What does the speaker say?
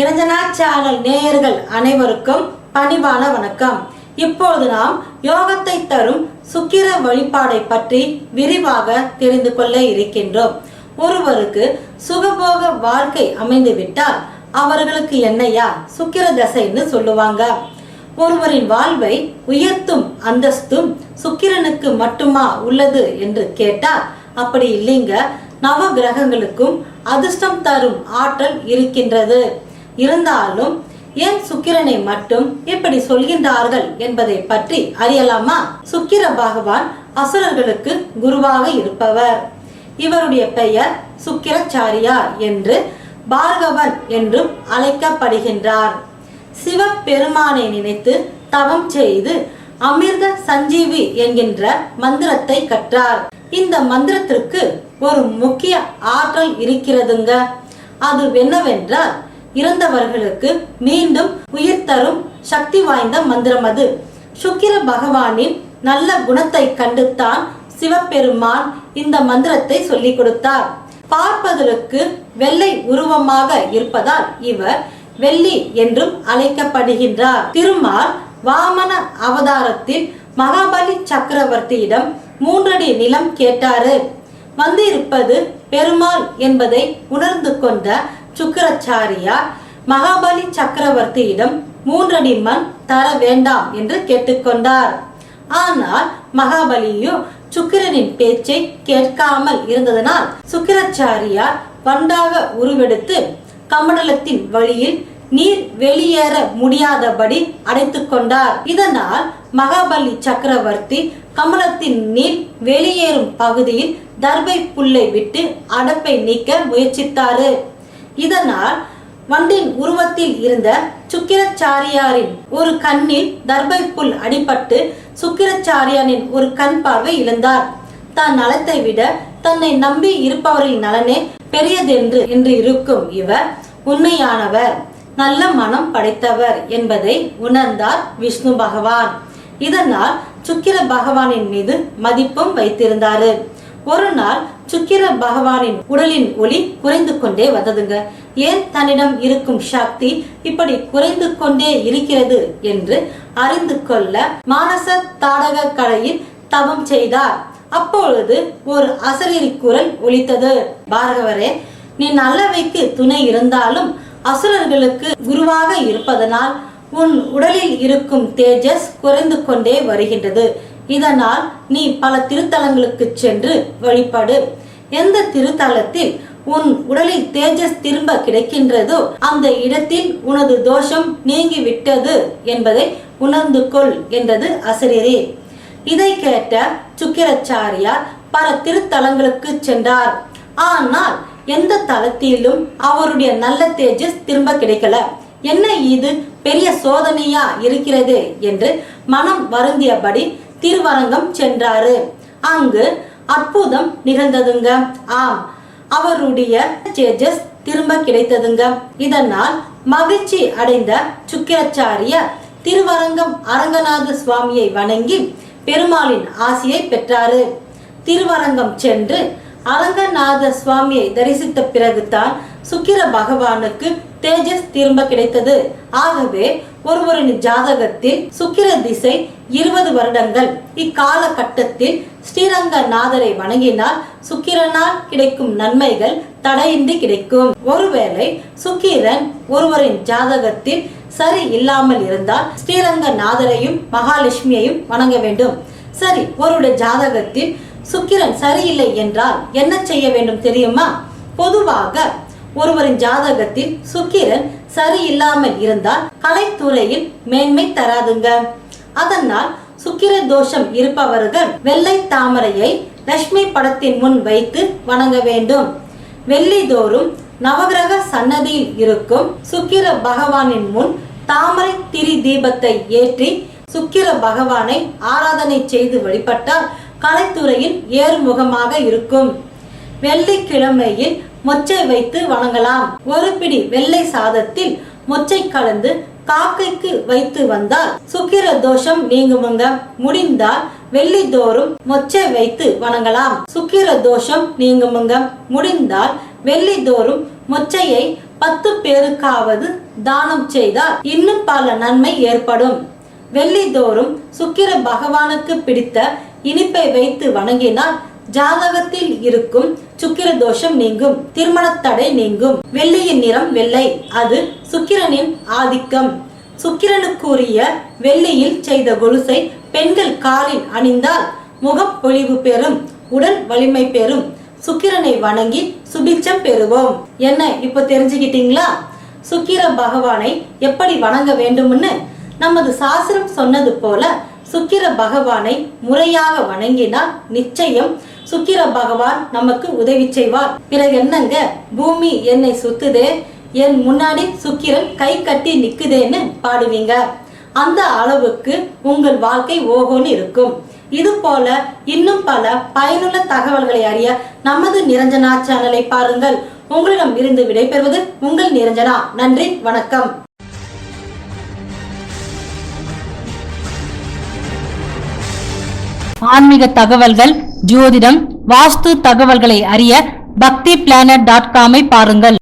Niranjana channel நேயர்கள் அனைவருக்கும் பணிவான வணக்கம். இப்போது நாம் யோகத்தை தரும் சுக்கிர வழிபாடை பற்றி விரிவாக தெரிந்து கொள்ள இருக்கின்றோம். ஒருவருக்கு சுகபோக வாழ்க்கை அமைந்துவிட்டால் அவர்களுக்கு என்னையா சுக்கிர தசைன்னு சொல்லுவாங்க. ஒருவரின் வாழ்வை உயர்த்தும் அந்தஸ்தும் சுக்கிரனுக்கு மட்டுமா உள்ளது என்று கேட்டால் அப்படி இல்லைங்க. நவ கிரகங்களுக்கும் அதிர்ஷ்டம் தரும் ஆற்றல் இருக்கின்றது. இருந்தாலும் ஏன் சுக்கிரனை மட்டும் இப்படி சொல்கின்றார்கள் என்பதை பற்றி அறியலாமா? சுக்கிர பகவான் அசுரர்களுக்கு குருவாக இருப்பவர். இவருடைய பெயர் சுக்கிரச்சாரியார் என்று பார்கவன் என்றும் அழைக்கப்படுகின்றார். சிவபெருமானை நினைத்து தவம் செய்து அமிர்த சஞ்சீவி என்கின்ற மந்திரத்தை கற்றார். இந்த மந்திரத்திற்கு ஒரு முக்கிய ஆற்றல் இருக்கிறதுங்க. அது என்னவென்றால் இறந்தவர்களுக்கு மீண்டும் உயிர் தரும் சக்தி வாய்ந்த மந்திரம் அது. சுக்கிர பகவானின் நல்ல குணத்தை கண்டுத்தான் சிவபெருமான் இந்த மந்திரத்தை சொல்லிக் கொடுத்தார். பார்ப்பதற்கு வெள்ளை உருவமாக இருப்பதால் இவர் வெள்ளி என்றும் அழைக்கப்படுகின்றார். திருமால் வாமன அவதாரத்தில் மகாபலி சக்கரவர்த்தியிடம் மூன்றடி நிலம் கேட்டாரு. வந்திருப்பது பெருமாள் என்பதை உணர்ந்து கொண்ட சுக்கராச்சாரியார் மகாபலி சக்கரவர்த்தியிடம் மூன்றடி மண் தர வேண்டாம் என்று கேட்டுக்கொண்டார். ஆனால் மகாபலியோ சுக்கிரனின் பேச்சை கேட்காமல் இருந்ததனால் சுக்கிராச்சாரியார் பண்டாக உருவெடுத்து கமண்டலத்தின் வழியில் நீர் வெளியேற முடியாதபடி அடைத்து கொண்டார். இதனால் மகாபலி சக்கரவர்த்தி கமலத்தின் நீர் வெளியேறும் பகுதியில் தர்பை புல்லை விட்டு அடப்பை நீக்க முயற்சித்தாரு. இதனால் வண்டின் உருவத்தில் இருந்த சுக்கிரச்சாரியாரின் ஒரு கண்ணில் தர்பை புல் அடிபட்டு சுக்கிரச்சாரியாரின் ஒரு கண் பார்வை இழந்தார். தான் நலத்தை விட தன்னை நம்பி இருப்பவரின் நலனே பெரியதென்று என்று இருக்கும் இவர் உண்மையானவர் நல்ல மனம் படைத்தவர் என்பதை உணர்ந்தார் விஷ்ணு பகவான். இதனால் சுக்கிர பகவானின் மீது மதிப்பும் வைத்திருந்தாரு. ஒரு நாள் சுக்கிர பகவானின் உடலின் ஒளி குறைந்து கொண்டே வந்ததுங்க. ஏன் தன்னிடம் இருக்கும் சக்தி இப்படி குறைந்து கொண்டே இருக்கிறது என்று அறிந்து கொள்ள மானச தாடக கடையில் தவம் செய்தார். அப்பொழுது ஒரு அசரீரி குரல் ஒலித்தது. பார்கவரே நீ நல்லவைக்கு துணை இருந்தாலும் அசுரர்களுக்கு குருவாக இருப்பதனால் உன் உடலில் இருக்கும் தேஜஸ் குறைந்து கொண்டே வருகின்றது. இதனால் நீ பல திருத்தலங்களுக்கு சென்று வழிபடு. எந்த திருத்தலத்தில் உன் உடலில் தேஜஸ் திரும்ப கிடைக்கின்றதோ அந்த இடத்தில் உனது தோஷம் நீங்கி விட்டது என்பதை உணர்ந்து கொள் என்றது அசரீரி இதை கேட்ட சுக்கிரச்சாரியார் பல திருத்தலங்களுக்கு சென்றார். ஆனால் எந்த தலத்திலும் அவருடைய நல்ல தேஜஸ் திரும்ப கிடைக்கல. என்ன இது பெரிய சோதனையா இருக்கிறது என்று மனம் வருந்தியபடி திருவரங்கம் சென்றாரு. அங்கு அற்புதம் நிகழ்ந்ததுங்க. ஆம் அவருடைய தேஜஸ் திரும்ப கிடைத்ததுங்க. இதனால் மகிழ்ச்சி அடைந்த சுக்கிராச்சாரிய திருவரங்கம் அரங்கநாத சுவாமியை வணங்கி பெருமாளின் ஆசியை பெற்றாரு. திருவரங்கம் சென்று அரங்கநாத சுவாமியை தரிசித்த பிறகுதான் சுக்கிர பகவானுக்கு தேஜஸ் திரும்ப கிடைத்தது. ஆகவே ஒருவரின் ஜாதகத்தில் சுக்கிர திசை இருபது வருடங்கள். இக்காலகட்டத்தில் ஸ்ரீரங்கநாதரை வணங்கினால் சுக்கிரனால் கிடைக்கும் நன்மைகள் தடையின்றி கிடைக்கும். ஒருவேளை சுக்கிரன் ஒருவரின் ஜாதகத்தில் சரி இல்லாமல் இருந்தால் ஸ்ரீரங்க நாதரையும் மகாலட்சுமியையும் வணங்க வேண்டும். சரி ஒருவருடைய ஜாதகத்தில் சுக்கிரன் சரியில்லை என்றால் என்ன செய்ய வேண்டும் தெரியுமா? பொதுவாக ஒருவரின் ஜாதகத்தில் சுக்கிரன் சரியில்லாமல் இருந்தால் கலைத்துறையில் மேன்மை தராதுங்க. அதனால் சுக்கிர தோஷம் இருப்பவர்கள் வெள்ளை தாமரையை லட்சுமி படத்தின் முன் வைத்து வணங்க வேண்டும். வெள்ளிதோறும் நவகிரக சன்னதியில் இருக்கும் சுக்கிர பகவானின் முன் தாமரை திரி தீபத்தை ஏற்றி சுக்கிர பகவானை ஆராதனை செய்து வழிபட்டால் கலைத்துறையில் ஏறுமுகமாக இருக்கும். வெள்ளிக்கிழமையில் மொச்சை வைத்து வணங்கலாம். ஒரு பிடி வெள்ளை சாதத்தில் மொச்சை கலந்து காக்கைக்கு வைத்து வந்தால் சுக்கிர தோஷம் நீங்குமுங்க. முடிந்தால் வெள்ளி தோறும் மொச்சை வைத்து வணங்கலாம். சுக்கிர தோஷம் நீங்குமுங்க. முடிந்தால் வெள்ளி தோறும் மொச்சையை பத்து பேருக்காவது தானம் செய்தால் இன்னும் பல நன்மை ஏற்படும். வெள்ளிதோறும் சுக்கிர பகவானுக்கு பிடித்த இனிப்பை வைத்து வணங்கினால் ஜாதகத்தில் இருக்கும் சுக்கிர தோஷம் நீங்கும் திருமணத் தடை நீங்கும். வெள்ளியின் நிறம் வெள்ளை அது சுக்கிரனின் ஆதிக்கம். சுக்கிரனுக்குரிய வெள்ளியில் செய்த கொலுசை பெண்கள் காலில் அணிந்தால் முகம் பொழிவு பெறும் உடல் வலிமை பெறும். சுக்கிரனை வணங்கி சுபிச்சம் பெறுவோம். என்ன இப்போ தெரிஞ்சுக்கிட்டீங்களா? சுக்கிர பகவானை எப்படி வணங்க வேண்டும்னு நமது சாஸ்திரம் சொன்னது போல சுக்கிர பகவானை முறையாக வணங்கினால் நிச்சயம் சுக்கிர பகவான் நமக்கு உதவி செய்வார். பிறகு என்னங்க? பூமி என்னை சுத்துதே என் முன்னாடி சுக்கிரன் கை கட்டி நிக்குதேன்னு பாடுவீங்க. அந்த அளவுக்கு உங்கள் வாழ்க்கை ஓகோன்னு இருக்கும். இது போல இன்னும் பல பயனுள்ள தகவல்களை அறிய நமது நிரஞ்சனா சேனலை பாருங்கள். உங்களிடம் இருந்து விடைபெறுவது உங்கள் நிரஞ்சனா. நன்றி வணக்கம். ஆன்மீக தகவல்கள் ஜோதிடம் வாஸ்து தகவல்களை அறிய பக்தி பிளானட் டாட் காமை பாருங்கள்.